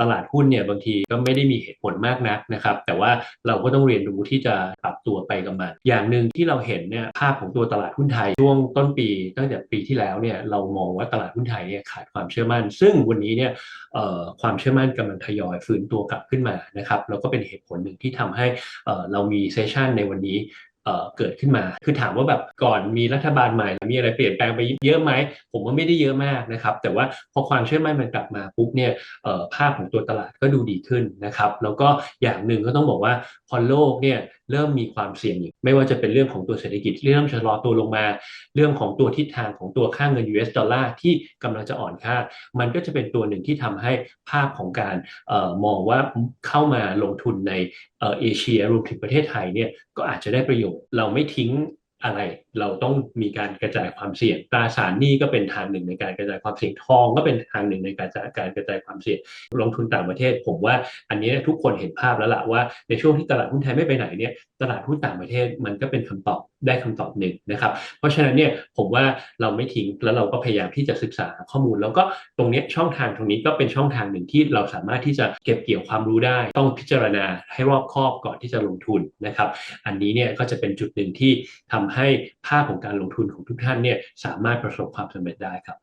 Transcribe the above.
ตลาดหุ้นเนี่ยบางทีก็ไม่ได้มีเหตุผลมากนักนะครับ แต่ว่าเราก็ต้องเรียนรู้ที่จะปรับตัวไปกับมันอย่างหนึ่งที่เราเห็นเนี่ยภาพของตัวตลาดหุ้นไทยช่วงต้นปีตั้งแต่ปีที่แล้วเนี่ยเรามองว่าตลาดหุ้นไทยเนี่ยขาดความเชื่อมั่น ซึ่งวันนี้เนี่ยความเชื่อมั่นกำลังทยอยฟื้นตัวกลับขึ้นมานะครับแล้วก็เป็นเหตุผลหนึ่งที่ทำให้เรามีเซสชันในวันนี้ เกิดขึ้นมา คือถามว่าแบบก่อนมีรัฐบาลใหม่ มีอะไรเปลี่ยนแปลงไปเยอะไหม ผมว่าไม่ได้เยอะมากนะครับ แต่ว่าพอความเชื่อมั่นมันกลับมาปุ๊บเนี่ยภาพของตัวตลาดก็ดูดีขึ้นนะครับ แล้วก็อย่างหนึ่งก็ต้องบอกว่าพอโลกเนี่ยเริ่มมีความเสี่ยงอยู่ไม่ว่าจะเป็นเรื่องของตัวเศรษฐกิจเริ่มชะลอตัวลงมา เรื่องของตัวทิศทางของตัวค่างเงิน US ดอลลาร์ที่กำลังจะอ่อนค่า มันก็จะเป็นตัวหนึ่งที่ทำให้ภาพของการออมองว่าเข้ามาลงทุนใน เอเชียรวมถึงประเทศไทยเนี่ยก็อาจจะได้ประโยชน์ เราไม่ทิ้ง อะไร เราต้องมีการกระจายความเสี่ยง ตราสารหนี้ก็เป็นทางหนึ่งในการกระจายความเสี่ยงทอง ก็เป็นทางหนึ่งในการการกระจายความเสี่ยงลงทุนต่างประเทศ ผมว่าอันนี้ทุกคนเห็นภาพแล้วล่ะว่าในช่วงที่ตลาดหุ้นไทยไม่ไปไหนเนี่ยตลาดหุ้นต่างประเทศมันก็เป็นคำตอบได้คำตอบหนึ่งนะครับ เพราะฉะนั้นเนี่ยผมว่าเราไม่ทิ้งแล้วเราก็พยายามที่จะศึกษาข้อมูล แล้วก็ตรงนี้ช่องทางตรงนี้ก็เป็นช่องทางหนึ่งที่เราสามารถที่จะเก็บเกี่ยวความรู้ได้ ต้องพิจารณาให้รอบคอบก่อนที่จะลงทุนนะครับ อันนี้เนี่ยก็จะเป็นจุดหนึ่งที่ทำให้ภาพของการลงทุนของทุกท่านเนี่ยสามารถประสบความสำเร็จได้ครับ